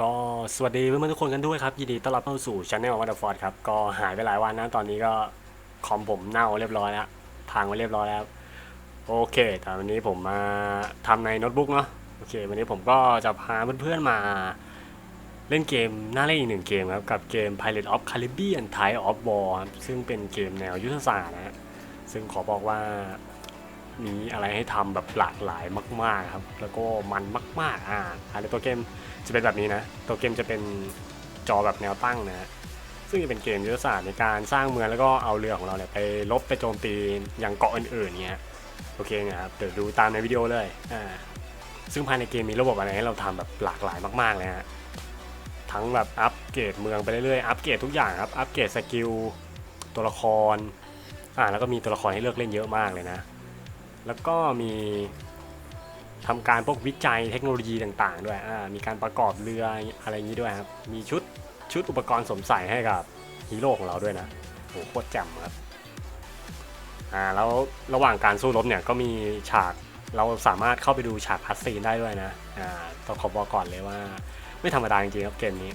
ก็สวัสดีเพื่อนๆทุกคนกันด้วยครับ ยินดีต้อนรับเข้าสู่ช anel วัตฟอร์ดครับ ก็หายไปหลายวันนะตอนนี้ก็คอมผมเน่าเรียบร้อยแล้วพังไปเรียบร้อยแล้ว โอเคแต่วันนี้ผมมาทำในโน้ตบุ๊กเนาะโอเค วันนี้ผมก็จะพาเพื่อนๆมาเล่นเกมน่าเล่นอีกหนึ่งเกมครับ กับเกม Pilot of Caribbean Tide of War ครับซึ่งเป็นเกมแนวยุทธศาสตร์นะฮะซึ่งขอบอกว่า มีอะไรให้ทำแบบหลากหลายมาก ๆครับ แล้วก็มันมาก ๆ อ่าภายในตัวเกมจะเป็นแบบนี้นะ ตัวเกมจะเป็นจอแบบแนวตั้งนะซึ่งจะเป็นเกมยุทธศาสตร์ในการสร้างเมืองแล้วก็เอาเรือของเราเนี่ยไปลบไปโจมตีอย่างเกาะอื่นๆเงี้ยโอเคนะครับเดี๋ยวดูตามในวิดีโอเลยอ่าซึ่งภายในเกมมีระบบอะไรให้เราทำแบบหลากหลายมากๆเลยฮะทั้งแบบอัปเกรดเมืองไปเรื่อยๆอัปเกรดทุกอย่างครับอัปเกรดสกิลตัวละครอ่าแล้วก็มีตัวละครให้เลือกเล่นเยอะมากเลยนะ แล้วก็มีทำการพวกวิจัยเทคโนโลยีต่างๆ ด้วยมีการประกอบเรืออะไรอย่างนี้ด้วยครับ มีชุดชุดอุปกรณ์สมใส่ให้กับฮีโร่ของเราด้วยนะโหโคตรแจ่มครับอ่าแล้วระหว่างการสู้รบเนี่ยก็มีฉากเราสามารถเข้าไปดูฉากคัสซีนได้ด้วยนะอ่าต้องขอบอกก่อนเลยว่า ไม่ธรรมดาจริงๆครับเกมนี้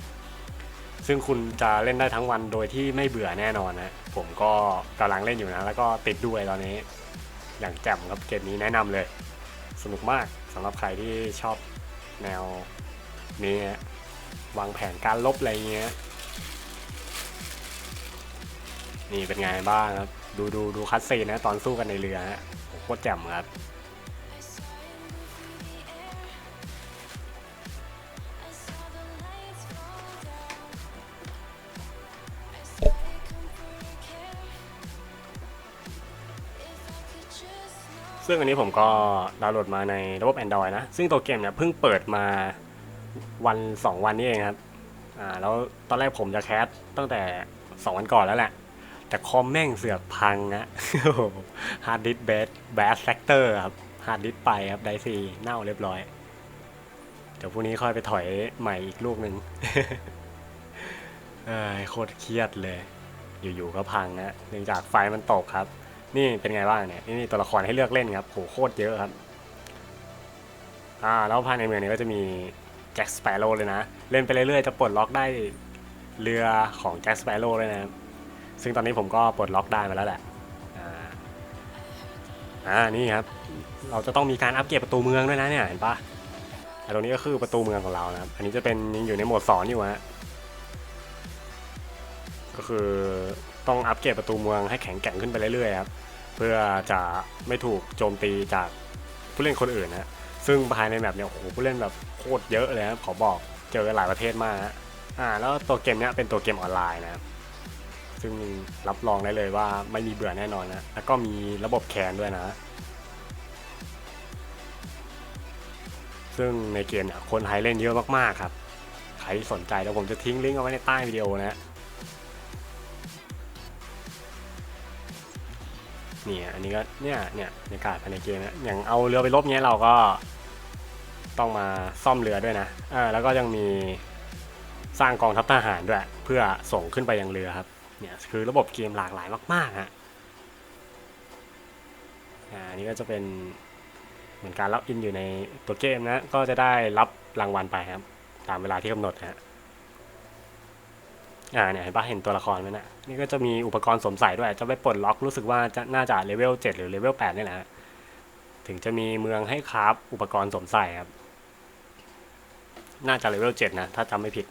ซึ่งคุณจะเล่นได้ทั้งวันโดยที่ไม่เบื่อแน่นอนนะ ผมก็กำลังเล่นอยู่นะ แล้วก็ติดด้วยตอนนี้ อย่างแจ่มครับเกมนี้แนะนำเลย สนุกมากสำหรับใครที่ชอบแนวนี้วางแผนการลบอะไรเงี้ยนี่เป็นไงบ้างครับ ดูดูดูคัสซีนนะ ตอนสู้กันในเรือฮะโคตรแจ่มครับ ซึ่งอันนี้ผมก็ดาวน์โหลดมาในระบบ Android นะ ซึ่งตัวเกมเนี่ยเพิ่งเปิดมาวัน 2 วันนี้เองครับ อ่า แล้วตอนแรกผมจะแคสตั้งแต่ 2 วันก่อนแล้วแหละ แต่คอมแม่งเสือกพังนะฮาร์ดดิสเบสแบสแฟกเตอร์ครับ ฮาร์ดดิสไปครับ ไดซีเน่าเรียบร้อย เดี๋ยวพรุ่งนี้ค่อยไปถอยใหม่อีกลูกหนึ่งโคตรเครียดเลย อยู่ๆก็พังนะเนื่องจากไฟมันตกครับ นี่เป็นไงบ้างเนี่ยนี่ตัวละครให้เลือกเล่นครับโหโคตรเยอะครับอ่าแล้วภายในเมืองนี้ก็จะมีแจ็คสเปโร่เลยนะ เล่นไปเรื่อยๆจะปลดล็อกได้เรือของแจ็คสเปโร่เลยนะซึ่งตอนนี้ผมก็ปลดล็อกได้มาแล้วแหละอ่าอ่านี่ครับ เราจะต้องมีการอัปเกรดประตูเมืองด้วยนะเนี่ยเห็นปะตรงนี้ก็คือประตูเมืองของเรานะครับ อันนี้จะเป็นยังอยู่ในโหมดสอนอยู่ฮะก็คือ ต้องอัปเกรดประตูเมืองให้แข็งแกร่งขึ้นไปเรื่อยๆครับเพื่อจะไม่ถูกโจมตีจากผู้เล่นคนอื่นนะซึ่งภายในแมปเนี่ยโอ้โหผู้เล่นแบบโคตรเยอะเลยครับขอบอกเจอหลายประเทศมากฮะอ่าแล้วตัวเกมเนี้ยเป็นตัวเกมออนไลน์นะครับซึ่งรับรองได้เลยว่าไม่มีเบื่อแน่นอนนะแล้วก็มีระบบแคนด้วยนะ ซึ่งในเกมเนี่ยคนไทยเล่นเยอะมากๆครับ ใครสนใจเดี๋ยวผมจะทิ้งลิงก์เอาไว้ในใต้วิดีโอนะ นี่ยอันนี้ก็เนี่ยเนี่ยบรรยากาศภายในเกมนะอย่างเอาเรือไปลบเนี้ยเราก็ต้องมาซ่อมเรือด้วยนะอ่าแล้วก็ยังมีสร้างกองทัพทหารด้วย เพื่อส่งขึ้นไปยังเรือครับเนี่ยคือระบบเกมหลากหลายมากๆฮะอ่าอันนี้ก็จะเป็นเหมือนการล็อกอินอยู่ในตัวเกมนะก็จะได้รับรางวัลไปครับ ตามเวลาที่กำหนดฮะ อ่าเนี่ยเห็นปะเห็นตัวละครไหมนะนี่ก็จะมีอุปกรณ์สวมใส่ด้วย จะไปปลดล็อกรู้สึกว่าจะน่าจะเลเวล7หรือเลเวล8นี่แหละถึงจะมีเมืองให้คราฟอุปกรณ์สวมใส่ครับ น่าจะเลเวล7นะ ถ้าจำไม่ผิด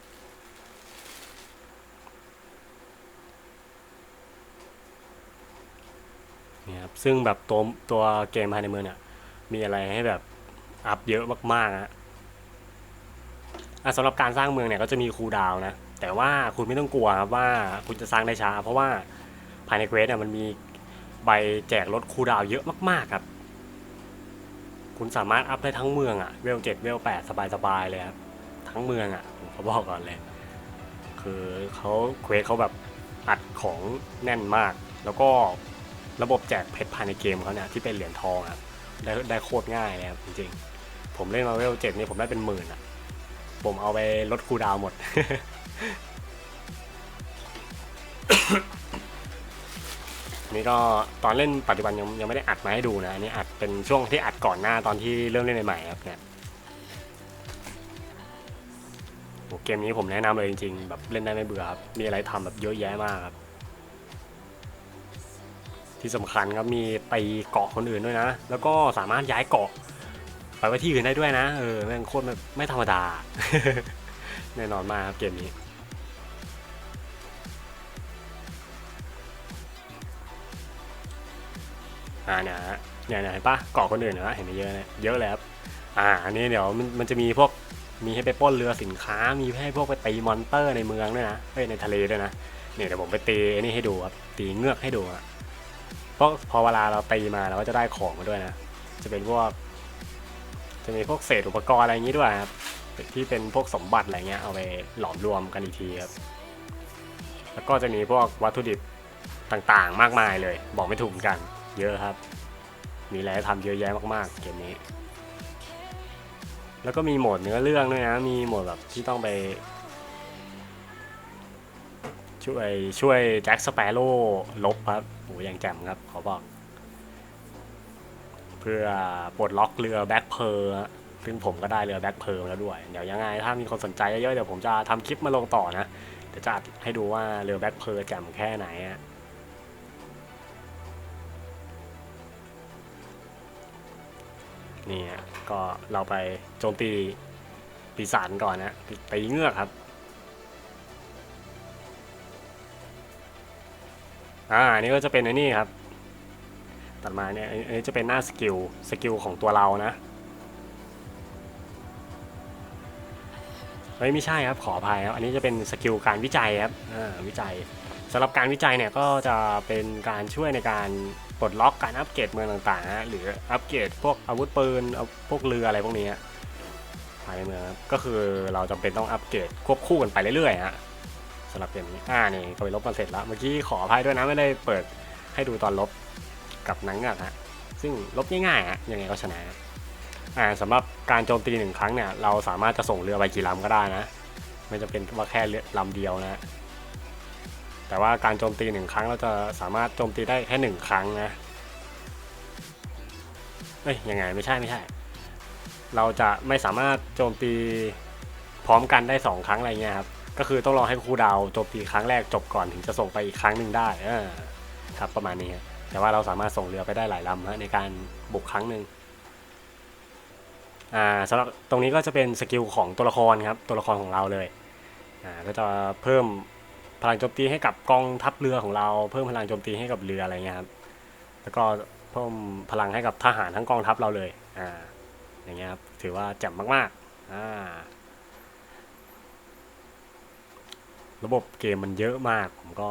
เนี่ยครับซึ่งแบบตัวตัวเกมภายในเมืองเนี่ย มีอะไรให้แบบอัพเยอะมากๆฮะอะสำหรับการสร้างเมืองเนี่ยก็จะมีคูลดาวน์นะ แต่ว่าคุณไม่ต้องกลัวครับว่าคุณจะสร้างได้ช้า เพราะว่าภายในเควสเนี่ยมันมีใบแจกลดคูดาวเยอะมากๆครับ คุณสามารถอัพได้ทั้งเมืองอะเวลเจ็ดเวลแปดสบายๆเลยครับ ทั้งเมืองอะผมเขาบอกก่อนเลย คือเขาเควสเขาแบบอัดของแน่นมาก แล้วก็ระบบแจกเพชรภายในเกมเขาเนี่ยที่เป็นเหรียญทองอะได้ได้โคตรง่ายเลยครับจริงๆ ผมเล่นมาเวลเจ็ดนี่ผมได้เป็นหมื่นอะผมเอาไปลดคูดาวหมด นี่ก็ตอนเล่นปัจจุบันยังยังไม่ได้อัดมาให้ดูนะอันนี้อัดเป็นช่วงที่อัดก่อนหน้าตอนที่เริ่มเล่นใหม่ๆครับเนี่ยโอ้เกมนี้ผมแนะนำเลยจริงๆแบบเล่นได้ไม่เบื่อครับมีอะไรทำแบบเยอะแยะมากครับ ที่สำคัญครับมีตีเกาะคนอื่นด้วยนะ แล้วก็สามารถย้ายเกาะไปไว้ที่อื่นได้ด้วยนะเออแม่งโคตรแบบไม่ธรรมดา แน่นอนมากครับเกมนี้ อ่าเนี่ยฮะเนี่ยเห็นปะเกาะคนอื่นนะเห็นไหมเยอะเลยเยอะเลยครับอ่าอันนี้เดี๋ยวมันมันจะมีพวกมีให้ไปป้นเรือสินค้า มีให้พวกไปตีมอนเตอร์ในเมืองด้วยนะเอ้ยในทะเลด้วยนะเนี่ยเดี๋ยวผมไปตีไอ้นี่ให้ดูครับตีเงือกให้ดูอะเพราะพอเวลาเราตีมาเราก็จะได้ของมาด้วยนะ จะเป็นพวก จะมีพวกเศษอุปกรณ์อะไรอย่างนี้ด้วยครับที่เป็นพวกสมบัติอะไรเงี้ยเอาไปหลอมรวมกันอีกทีครับแล้วก็จะมีพวกวัตถุดิบต่างๆ มากมายเลย บอกไม่ถูกกัน เยอะครับ มีอะไรทำเยอะแยะมากๆเกมนี้ แล้วก็มีโหมดเนื้อเรื่องด้วยนะ มีโหมดแบบที่ต้องไป ช่วยช่วยแจ็คสเปโร่ลบครับโหอย่างแจ่มครับขอบอก เพื่อปลดล็อกเรือแบ็คเพอร์ซึ่งผมก็ได้เรือแบ็คเพอร์แล้วด้วย เดี๋ยวยังไง ถ้ามีคนสนใจเยอะๆเดี๋ยวผมจะทำคลิปมาลงต่อนะ เดี๋ยวจะอัดให้ดูว่าเรือแบ็คเพอร์แจ่มแค่ไหนอะ นี่ฮะก็เราไปโจมตีปีศาจก่อนนะตีเงือกครับอ่าอันนี้ก็จะเป็นไอ้นี่ครับตัดมาเนี่ยอันอันนี้จะเป็นหน้าสกิลสกิลของตัวเรานะเฮ้ยไม่ใช่ครับขออภัยครับอันนี้จะเป็นสกิลการวิจัยครับอ่าวิจัยสำหรับการวิจัยเนี่ยก็จะเป็นการช่วยในการ ปลดล็อกการอัปเกรดเมืองต่างๆฮะหรืออัปเกรดพวกอาวุธปืนเอาพวกเรืออะไรพวกนี้ภายในเมืองก็คือเราจำเป็นต้องอัปเกรดควบคู่กันไปเรื่อยๆฮะสำหรับเกมนี้อ่านี่ก็ไปลบมาเสร็จแล้วเมื่อกี้ขออภัยด้วยนะไม่ได้เปิดให้ดูตอนลบกับนังเงือกฮะซึ่งลบง่ายๆฮะยังไงก็ชนะอ่าสำหรับการโจมตีหนึ่งครั้งเนี่ยเราสามารถจะส่งเรือไปกี่ลำก็ได้นะ ไม่จำเป็นว่าแค่ลำเดียวนะ แต่ว่าการโจมตีหนึ่งครั้งเราจะสามารถโจมตีได้แค่หนึ่งครั้งนะเอ้ยยังไงไม่ใช่ไม่ใช่ เราจะไม่สามารถโจมตีพร้อมกันได้สองครั้งอะไรเงี้ยครับก็คือต้องรอให้ครูดาวโจมตีครั้งแรกจบก่อนถึงจะส่งไปอีกครั้งหนึ่งได้เออครับประมาณนี้แต่ว่าเราสามารถส่งเรือไปได้หลายลำฮะในการบุกครั้งหนึ่งอ่าสำหรับตรงนี้ก็จะเป็นสกิลของตัวละครครับตัวละครของเราเลยอ่าก็จะเพิ่ม พลังโจมตีให้กับกองทัพเรือของเรา เพิ่มพลังโจมตีให้กับเรืออะไรเงี้ยครับแล้วก็เพิ่มพลังให้กับทหารทั้งกองทัพเราเลยอ่าอย่างเงี้ยครับถือว่าแจ่มมากๆอ่าระบบเกมมันเยอะมากผมก็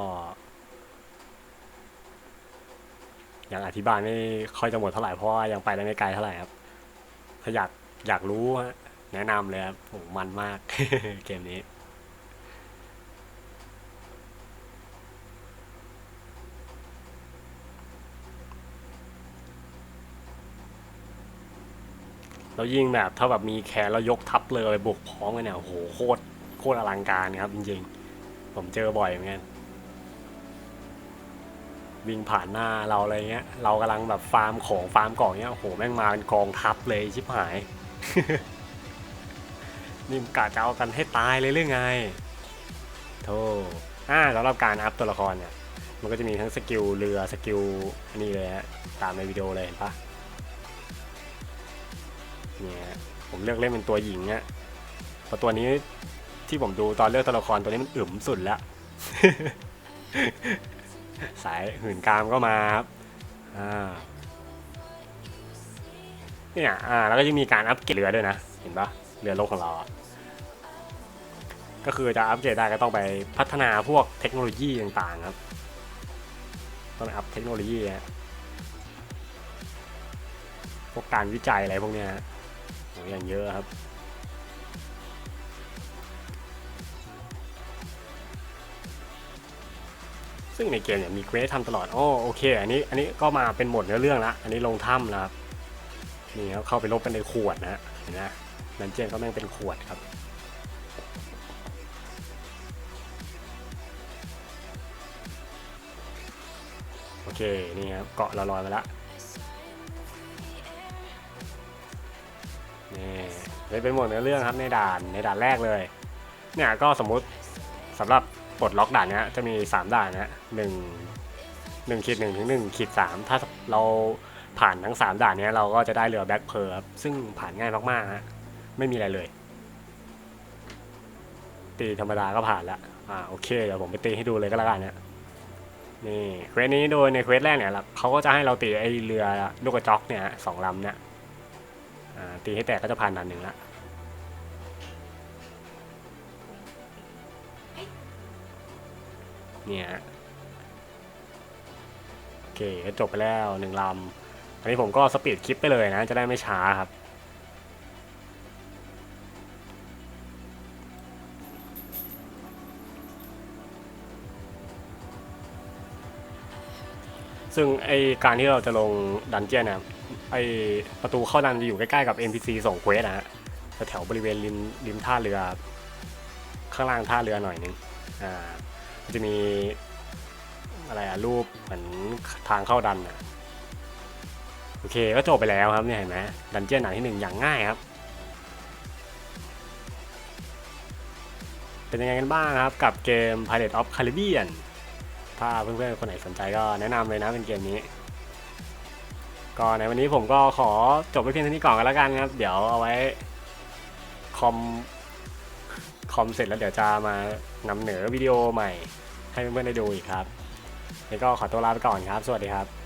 ยังอธิบายไม่ค่อยจะหมดเท่าไหร่เพราะว่ายังไปได้ไม่ไกลเท่าไหร่ครับ ถ้าอยากอยากรู้แนะนำเลยครับโหมันมากเกมนี้ แล้วยิ่งแบบถ้าแบบมีแขนแล้วยกทัพเลยบุกพร้อมกันเนี่ยโอ้โหโคตรโคตรอลังการครับจริงๆ ผมเจอบ่อยเหมือนกันวิ่งผ่านหน้าเราอะไรเงี้ย เรากำลังแบบฟาร์มของฟาร์มกล่องเงี้ยโอ้โหแม่งมาเป็นกองทัพเลยชิบหาย นี่มกะจะเอากันให้ตายเลยหรือไงโธ่อ่าสำหรับการอัพตัวละครเนี่ย มันก็จะมีทั้งสกิลเรือสกิลนนี้เลยฮะตามในวิดีโอเลยเห็นปะ เนี่ยผมเลือกเล่นเป็นตัวหญิงเนี่ยเพราะตัวนี้ที่ผมดูตอนเลือกตัวละครตัวนี้มันอึมสุดล้วสายหื่นกามก็มาครับอ่าเนี่ยอ่าแล้วก็จะมีการอัปเกรดเรือด้วยนะ เห็นปะเรือโลกของเราก็คือจะอัปเกรดได้ก็ต้องไปพัฒนาพวกเทคโนโลยีต่างๆครับ ต้องไปอัพเทคโนโลยีพวกการวิจัยอะไรพวกเนี้ย อย่างเยอะครับ ซึ่งในเกมเนี่ยมีเควสทำตลอดโอ้โอเค อันนี้อันนี้ก็มาเป็นหมดเนื้อเรื่องละอันนี้ลงถ้ำแล้วครับนี่ครับเข้าไปลบกันในขวดนะฮะเห็นไหมนันเจนก็แม่งเป็นขวดครับโอเค นี่ครับ เกาะเราลอยมาละ นี่เลยเป็นหมดเนื้อเรื่องครับในด่านในด่านแรกเลย เนี่ยก็สมมุติสำหรับปลดล็อกด่านเนี้ยจะมี 3 ด่านนะหนึ่งหนึ่งขีดหนึ่งถึงหนึ่งขีดสามถ้าเราผ่านทั้ง 3 ด่านเนี้ยเราก็จะได้เรือแบ็คเพอร์ครับซึ่งผ่านง่ายมากๆฮะไม่มีอะไรเลย ตีธรรมดาก็ผ่านแล้วอ่าโอเคเดี๋ยวผมไปตีให้ดูเลยก็แล้วกันเนี่ยนี่เควสนี้โดยในเควสแรกเนี่ยเขาก็จะให้เราตีไอเรือลูกกระจอกเนี่ยสองลำเนี่ย ตีให้แตกก็จะผ่านด่านหนึ่งละเนี่ยโอเคก็จบไปแล้วหนึ่งลำอันนี้ผมก็สปีดคลิปไปเลยนะ จะได้ไม่ช้าครับ ซึ่งไอการที่เราจะลงดันเจียนนี่ยไอประตูเข้าดันจะอยู่ใกล้ๆกับ NPC ส่งเควสนะฮะแถวบริเวณริมริมท่าเรือ ข้างล่างท่าเรือหน่อยนึงอ่ามันจะมีอะไรอะรูปเหมือนทางเข้าดันอะโอเคก็จบไปแล้วครับเนี่ยเห็นไหมดันเจียนหนังที่หนึ่งอย่างง่ายครับ เป็นยังไงกันบ้างครับกับเกม Pirate of Caribbean ถ้าเพื่อนๆคนไหนสนใจก็แนะนำเลยนะเป็นเกมนี้ ก็ในวันนี้ผมก็ขอจบไปเพียงเท่านี้ก่อนกันแล้วกันครับ เดี๋ยวเอาไว้คอมคอมเสร็จแล้วเดี๋ยวจะมานำเหนือวิดีโอใหม่ ให้เพื่อนๆได้ดูอีกครับแล้วก็ขอตัวลาไปก่อนครับ สวัสดีครับ